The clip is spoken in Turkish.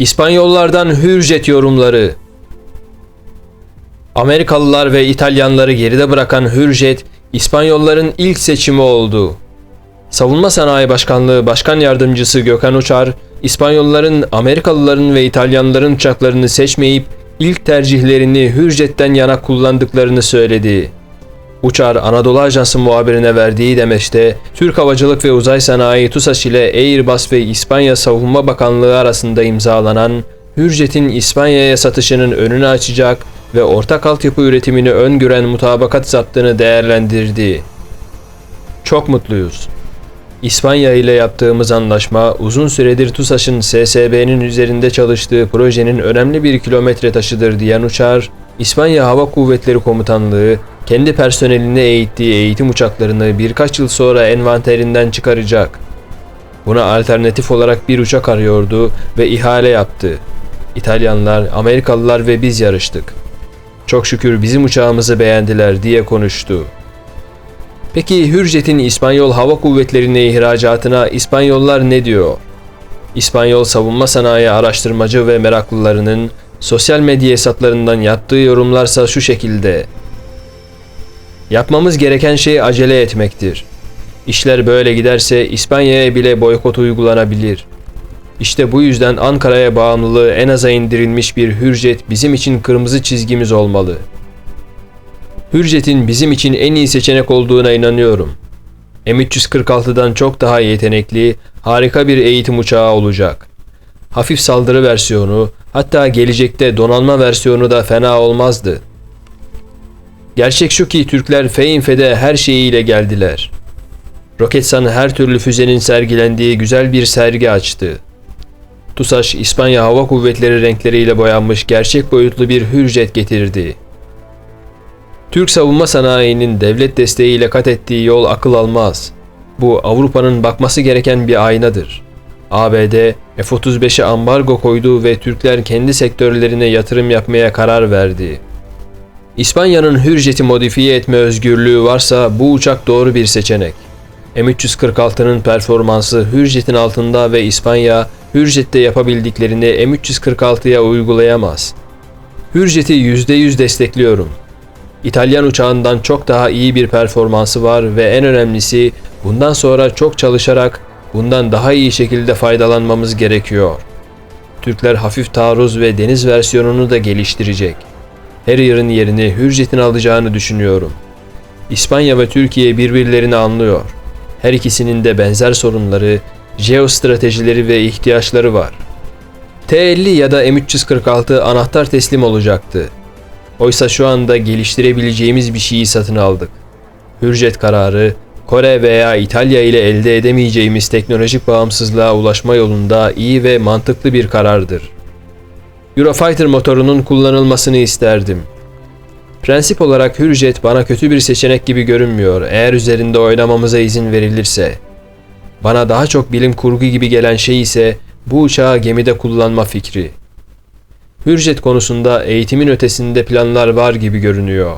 İspanyollardan Hürjet yorumları. Amerikalılar ve İtalyanları geride bırakan Hürjet, İspanyolların ilk seçimi oldu. Savunma Sanayi Başkanlığı Başkan Yardımcısı Gökhan Uçar, İspanyolların Amerikalıların ve İtalyanların uçaklarını seçmeyip ilk tercihlerini Hürjet'ten yana kullandıklarını söyledi. Uçar Anadolu Ajansı muhabirine verdiği demeçte Türk Havacılık ve Uzay Sanayi TUSAŞ ile Airbus ve İspanya Savunma Bakanlığı arasında imzalanan Hürjet'in İspanya'ya satışının önünü açacak ve ortak altyapı üretimini öngören mutabakat zaptını değerlendirdi. Çok mutluyuz. İspanya ile yaptığımız anlaşma uzun süredir TUSAŞ'ın SSB'nin üzerinde çalıştığı projenin önemli bir kilometre taşıdır diyen Uçar, İspanya Hava Kuvvetleri Komutanlığı kendi personelini eğittiği eğitim uçaklarını birkaç yıl sonra envanterinden çıkaracak. Buna alternatif olarak bir uçak arıyordu ve ihale yaptı. İtalyanlar, Amerikalılar ve biz yarıştık. Çok şükür bizim uçağımızı beğendiler diye konuştu. Peki Hürjet'in İspanyol Hava Kuvvetleri'ne ihracatına İspanyollar ne diyor? İspanyol savunma sanayi araştırmacı ve meraklılarının sosyal medya hesaplarından yaptığı yorumlarsa şu şekilde. Yapmamız gereken şey acele etmektir. İşler böyle giderse İspanya'ya bile boykot uygulanabilir. İşte bu yüzden Ankara'ya bağımlılığı en aza indirilmiş bir Hürjet bizim için kırmızı çizgimiz olmalı. Hürjet'in bizim için en iyi seçenek olduğuna inanıyorum. M346'dan çok daha yetenekli, harika bir eğitim uçağı olacak. Hafif saldırı versiyonu, hatta gelecekte donanma versiyonu da fena olmazdı. Gerçek şu ki Türkler Feinfe'de her şeyiyle geldiler. Roketsan her türlü füzenin sergilendiği güzel bir sergi açtı. TUSAŞ İspanya Hava Kuvvetleri renkleriyle boyanmış gerçek boyutlu bir hürjet getirdi. Türk savunma sanayinin devlet desteğiyle kat ettiği yol akıl almaz. Bu Avrupa'nın bakması gereken bir aynadır. ABD F-35'e ambargo koydu ve Türkler kendi sektörlerine yatırım yapmaya karar verdi. İspanya'nın Hürjet'i modifiye etme özgürlüğü varsa bu uçak doğru bir seçenek. M346'nın performansı Hürjet'in altında ve İspanya Hürjet'te yapabildiklerini M346'ya uygulayamaz. Hürjet'i %100 destekliyorum. İtalyan uçağından çok daha iyi bir performansı var ve en önemlisi bundan sonra çok çalışarak bundan daha iyi şekilde faydalanmamız gerekiyor. Türkler hafif taarruz ve deniz versiyonunu da geliştirecek. Harrier'ın yerini Hürjet'in alacağını düşünüyorum. İspanya ve Türkiye birbirlerini anlıyor. Her ikisinin de benzer sorunları, jeostratejileri ve ihtiyaçları var. T-50 ya da M346 anahtar teslim olacaktı. Oysa şu anda geliştirebileceğimiz bir şeyi satın aldık. Hürjet kararı, Kore veya İtalya ile elde edemeyeceğimiz teknolojik bağımsızlığa ulaşma yolunda iyi ve mantıklı bir karardır. Eurofighter motorunun kullanılmasını isterdim. Prensip olarak Hürjet bana kötü bir seçenek gibi görünmüyor eğer üzerinde oynamamıza izin verilirse. Bana daha çok bilim kurgu gibi gelen şey ise bu uçağı gemide kullanma fikri. Hürjet konusunda eğitimin ötesinde planlar var gibi görünüyor.